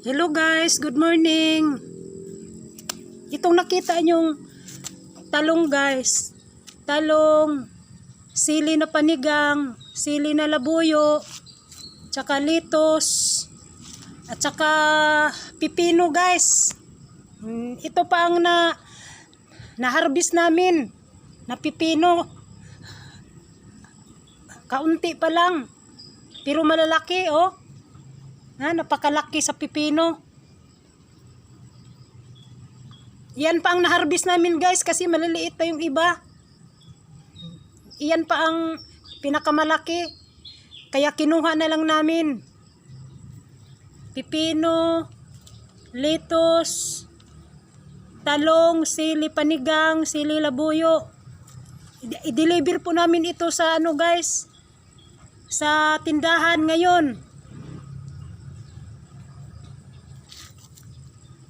Hello guys, good morning. Itong nakita nyong talong guys. Talong, sili na panigang, sili na labuyo, tsaka litos, at tsaka pipino guys. Mm, Ito pa ang na na-harvest namin na pipino. Kaunti pa lang. Pero malalaki oh. Ha, napakalaki sa pipino. Yan pa ang na-harvest namin guys kasi maliliit pa yung iba. Iyan pa ang pinakamalaki. Kaya kinuha na lang namin. Pipino, litos, talong, sili panigang, sili labuyo. I-deliver po namin ito sa ano guys, sa tindahan ngayon.